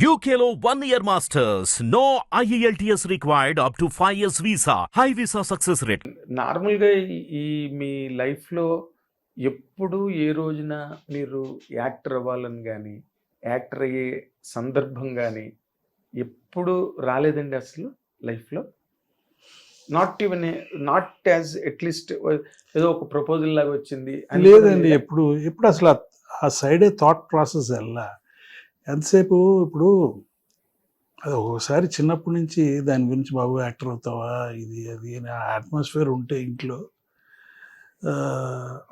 UKLO one year masters. No E IELTS required up to 5 years visa. High visa success rate. నార్మల్గా ఈ- మీ లైఫ్లో ఎప్పుడు ఏ రోజున మీరు యాక్టర్ అవ్వాలని కానీ యాక్టర్ అయ్యే సందర్భం కానీ ఎప్పుడు రాలేదండి అసలు లైఫ్లో not even not as at least ఏదో ఒక ప్రపోజల్ లాగా వచ్చింది లేదండి లేదా? ఎప్పుడు ఎప్పుడు అసలు ఆ- సైడే థాట్ ప్రాసెస్ వెళ్ళా ఎంతసేపు ఇప్పుడు అది ఒకసారి చిన్నప్పటి నుంచి దాని గురించి బాబు యాక్టర్ అవుతావా? ఇది అది అని ఆ అట్మాస్ఫియర్ ఉంటే ఇంట్లో.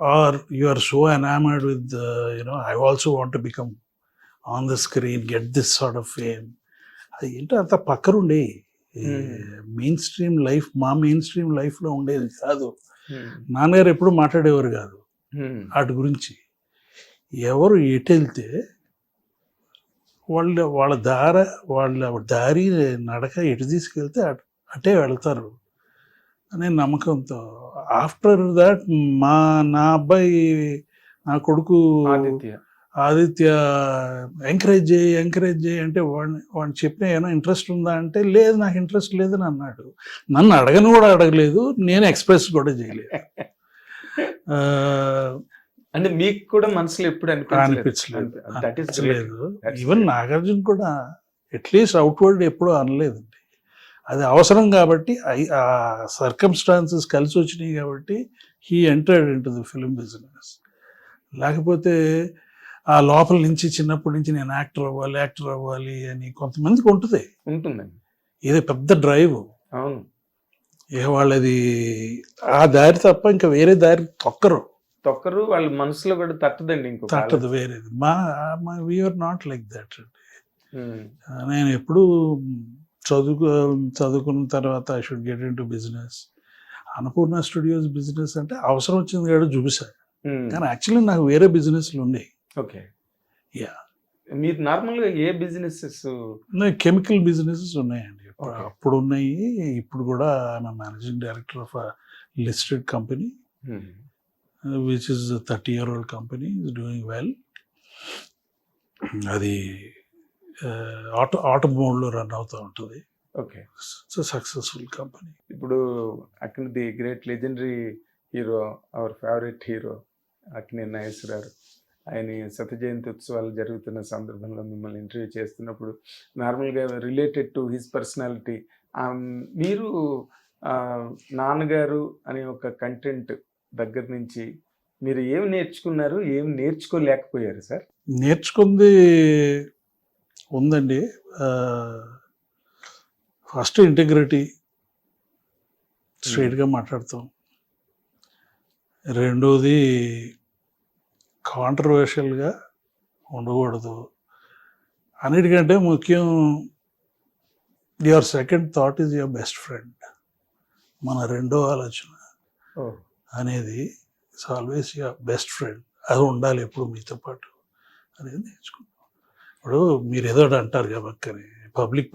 Are you are so enamoured with you know I also want become on the screen get this sort of fame. అది ఏంటో అంత పక్కనుండే. Hmm. మెయిన్ స్ట్రీమ్ లైఫ్ మా మెయిన్ స్ట్రీమ్ లైఫ్లో ఉండేది కాదు. నాన్నగారు ఎప్పుడు మాట్లాడేవారు కాదు. వాటి గురించి. ఎవరు ఎటు వెళ్తే వాళ్ళ వాళ్ళ దార వాళ్ళ దారి నడక ఎటు తీసుకెళ్తే అట్- అటే వెళ్తారు అనే నమ్మకంతో. ఆఫ్టర్ దాట్ మా నా అబ్బాయి నా కొడుకు ఆదిత్య. ఆదిత్య ఎంకరేజ్ చేయి ఎంకరేజ్ చేయి అంటే వాడిని వాడిని చెప్పిన ఏమైనా ఇంట్రెస్ట్ ఉందా అంటే లేదు నాకు ఇంట్రెస్ట్ లేదని అన్నాడు. నన్ను అడగను కూడా అడగలేదు నేను ఎక్స్ప్రెస్ కూడా చేయలేదు. అంటే మీకు కూడా మనసులో ఎప్పుడు అనిపించలేదు? That is even. నాగార్జున కూడా అట్లీస్ట్ అవుట్వర్డ్ ఎప్పుడూ అనలేదండి. అది అవసరం కాబట్టి ఆ సర్కమ్స్టాన్సెస్ కలిసి వచ్చినాయి కాబట్టి he entered in to the film business లేకపోతే ఆ లోపల నుంచి చిన్నప్పటి నుంచి నేను యాక్టర్ అవ్వాలి యాక్టర్ అవ్వాలి అని కొంతమందికి ఉంటుంది. ఉంటుందండి. ఇది పెద్ద డ్రైవ్ అవును. ఇక వాళ్ళది ఆ దారి తప్ప ఇంకా వేరే దారి తొక్కరు. తొక్కరు వాళ్ళ మనసులో కూడా తట్టదండి ఇంకొక తట్టదు వేరేది మా మా we are not like that Hmm. నేను ఎప్పుడు చదువుకు చదువుకున్న తర్వాత I should get in to business Annapurna studios business అంటే అవసరం వచ్చింది కాబట్టి చూపిస్తాను Hmm. కానీ యాక్చువల్లీ నాకు వేరే బిజినెస్లు ఉన్నాయి. ఓకే. Yeah. మీరు నార్మల్గా ఏ బిజినెసెస్ కెమికల్ బిజినెసెస్ ఉన్నాయండి. అప్పుడు- ఉన్నాయి. ఇప్పుడు కూడా I'm managing director of listed company which is thirty year old company is doing well అది ఆటో ఆటో మోడ్లో రన్ అవుతూ ఉంటుంది. ఓకే. ఇట్స్ సక్సెస్ఫుల్ కంపెనీ ఇప్పుడు అక్కడ the great legendary hero our favourite hero Akkineni Nageswara Rao ఆయన శత జయంతి ఉత్సవాలు జరుగుతున్న సందర్భంలో మిమ్మల్ని ఇంటర్వ్యూ చేస్తున్నప్పుడు నార్మల్గా రిలేటెడ్ టు హిస్ పర్సనాలిటీ మీరు నాన్నగారు అనే ఒక కంటెంట్ దగ్గర నుంచి మీరు ఏం నేర్చుకున్నారు ఏం నేర్చుకోలేకపోయారు సార్? నేర్చుకుంది ఉందండి. ఫస్ట్ ఇంటిగ్రిటీ స్ట్రైట్గా మాట్లాడతాం. రెండోది కాంట్రవర్షియల్గా ఉండకూడదు. అన్నిటికంటే ముఖ్యం your second thought is your best friend. మన రెండో ఆలోచన. అనేది it's always your best friend. అది ఉండాలి ఎప్పుడు మీతో పాటు అనేది నేర్చుకున్నాం ఇప్పుడు మీరు ఏదో అంటారు కాబట్టి పబ్లిక్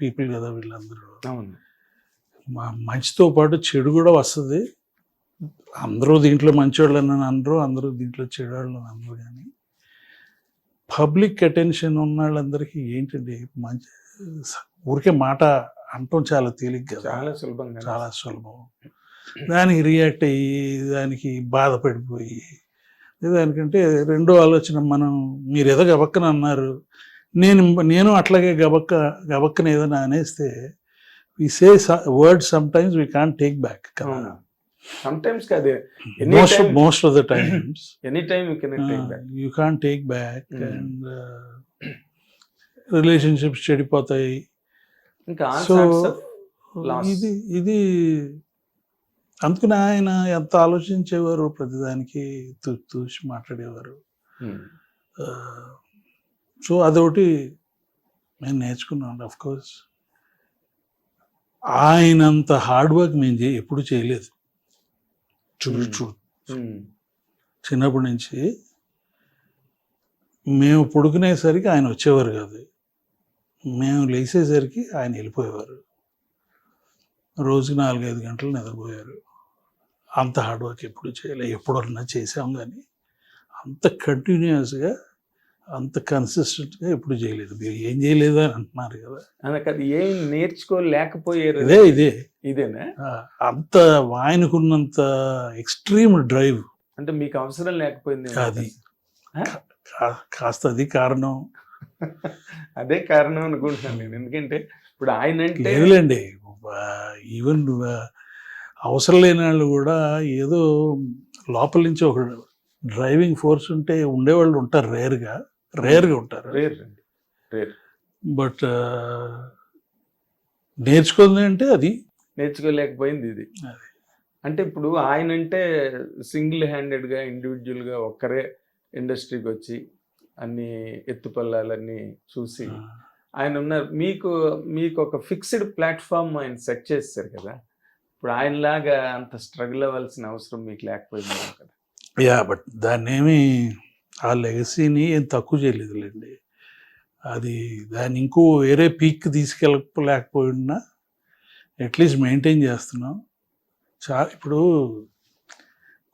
పీపుల్ కదా వీళ్ళందరూ. అవును. మా మంచితో పాటు చెడు కూడా వస్తుంది. అందరూ దీంట్లో మంచివాళ్ళని అనరు అందరూ దీంట్లో చెడువాళ్ళని అనరు కానీ పబ్లిక్ అటెన్షన్ ఉన్న వాళ్ళందరికీ ఏంటండి మంచి ఊరికే మాట అంటాం చాలా తేలిక కదా చాలా సులభంగా. చాలా సులభం. దానికి రియాక్ట్ అయ్యి దానికి బాధపడిపోయి. దానికంటే రెండో ఆలోచన మనం మీరు ఏదో గబక్కన అన్నారు. నేను నేను అట్లాగే గబక్క గబక్కన ఏదైనా అనేస్తే we say word some times we can take back కదా కాదు most of the times any time you can take back you can take back. And relationships చెడిపోతాయి. ఇంకా సో. ఇది ఇది అందుకని ఆయన ఎంత ఆలోచించేవారు ప్రతిదానికి తూ తూసి మాట్లాడేవారు. సో అదొకటి మేము నేర్చుకున్నాం అఫ్ కోర్స్ ఆయనంత హార్డ్ వర్క్ మేము చే ఎప్పుడు చేయలేదు. చూ Hmm. చూ చిన్నప్పటి నుంచి మేము పడుకునేసరికి ఆయన వచ్చేవారు కాదు. మేము లేచేసరికి ఆయన వెళ్ళిపోయేవారు. రోజుకి నాలుగైదు గంటలు నిద్రపోయారు అంత హార్డ్ వర్క్ ఎప్పుడు చేయలే ఎప్పుడన్నా చేసాం కానీ అంత కంటిన్యూస్గా అంత కన్సిస్టెంట్గా ఎప్పుడు చేయలేదు. మీరు ఏం చేయలేదు అని అంటున్నారు కదా. అందుకది ఏం నేర్చుకోలేకపోయారు? ఇదే ఇదే. ఇదేనా? అంత ఆయనకున్నంత ఎక్స్ట్రీమ్ డ్రైవ్ అంటే మీకు అవసరం లేకపోయింది అది. కాస్త అది కారణం. అదే కారణం అనుకుంటున్నాను నేను. ఎందుకంటే ఇప్పుడు ఆయన అంటే లేదులేండి ఈవెన్ అవసరం లేని వాళ్ళు కూడా ఏదో లోపల నుంచి ఒక డ్రైవింగ్ ఫోర్స్ ఉంటే ఉండేవాళ్ళు ఉంటారు రేర్గా రేర్గా ఉంటారు. Rare rare. బట్ నేర్చుకుంది అంటే అది. నేర్చుకోలేకపోయింది ఇది. అంటే ఇప్పుడు ఆయన అంటే సింగిల్ హ్యాండెడ్గా ఇండివిజువల్గా ఒక్కరే ఇండస్ట్రీకి వచ్చి అన్ని ఎత్తుపల్లాలన్నీ చూసి ఆయన ఉన్నారు. మీకు మీకు ఒక ఫిక్స్డ్ ప్లాట్ఫామ్ ఆయన సెట్ చేస్తారు కదా? ఇప్పుడు ఆయనలాగా అంత స్ట్రగుల్ అవ్వాల్సిన అవసరం మీకు లేకపోయింది కదా. యా బట్ దాన్ని ఏమి ఆ లెగసీని ఏం తక్కువ చేయలేదులేండి. అది దాన్ని ఇంకో వేరే పీక్ తీసుకెళ్ళలేకపోయినా అట్లీస్ట్ మెయింటైన్ చేస్తున్నాం. చా ఇప్పుడు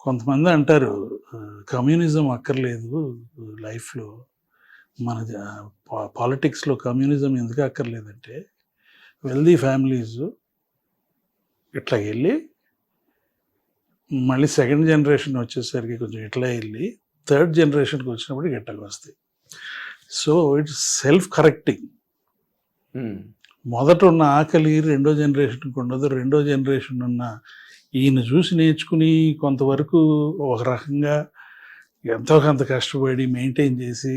కొంతమంది అంటారు కమ్యూనిజం అక్కర్లేదు లైఫ్లో. మన పాలిటిక్స్లో కమ్యూనిజం ఎందుకు అక్కర్లేదంటే వెల్దీ ఫ్యామిలీస్ ఇట్లా వెళ్ళి మళ్ళీ సెకండ్ జనరేషన్ వచ్చేసరికి కొంచెం ఇట్లా వెళ్ళి థర్డ్ జనరేషన్కి వచ్చినప్పుడు ఇట్లా వస్తాయి సో ఇట్స్ సెల్ఫ్ కరెక్టింగ్. మొదట ఉన్న ఆకలి రెండో జనరేషన్కి ఉండదు రెండో జనరేషన్ ఉన్న ఈయన చూసి నేర్చుకుని కొంతవరకు ఒక రకంగా ఎంతో కొంత కష్టపడి మెయింటైన్ చేసి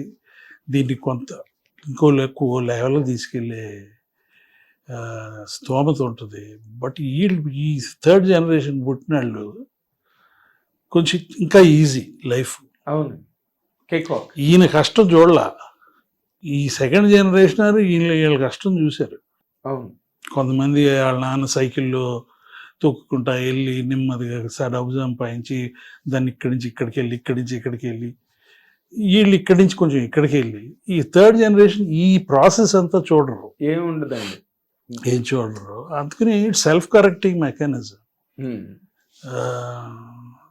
దీన్ని కొంత ఇంకో ఎక్కువ లెవెల్ తీసుకెళ్ళే స్తోమత ఉంటుంది. బట్ ఈ ఈ థర్డ్ జనరేషన్ పుట్టిన వాళ్ళు కొంచెం ఇంకా ఈజీ లైఫ్ అవును. ఈయన కష్టం చూడలా. ఈ సెకండ్ జనరేషన్ ఈయన వీళ్ళ కష్టం చూశారు. అవును. కొంతమంది వాళ్ళ నాన్న సైకిల్లో తొక్కుకుంటా వెళ్ళి నెమ్మదిగా డబ్బు సంపాదించి దాన్ని ఇక్కడి నుంచి ఇక్కడికి వెళ్ళి ఇక్కడి నుంచి ఇక్కడికి వెళ్ళి వీళ్ళు ఇక్కడి నుంచి కొంచెం ఇక్కడికి వెళ్ళి ఈ థర్డ్ జనరేషన్ ఈ ప్రాసెస్ అంతా చూడరు. ఏమి ఉండదండి ఏం చూడరు అందుకని self correcting mechanism.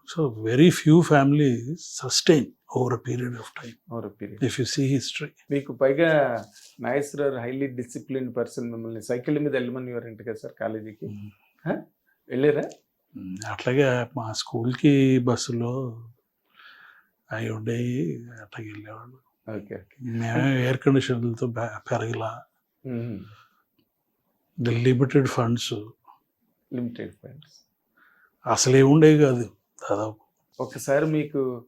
So very few family sustain over period of time over period if you see history మీకు పైగా నాగేశ్వరరావు హైలీ డిసిప్లిన్ పర్సన్ మిమ్మల్ని సైకిల్ మీద వెళ్ళమని వారంట కదా సార్ కాలేజీకి? వెళ్ళారా? అట్లాగే మా స్కూల్కి బస్సులో అవి ఉండేవి అట్లాగే వెళ్ళేవాళ్ళు. Okay okay. మేమే ఎయిర్ కండిషన్లతో పెరగలా. Limited funds. లిమిటెడ్ ఫ్రెండ్స్ అసలు ఉండేవి కాదు దాదాపు. ఒకసారి మీకు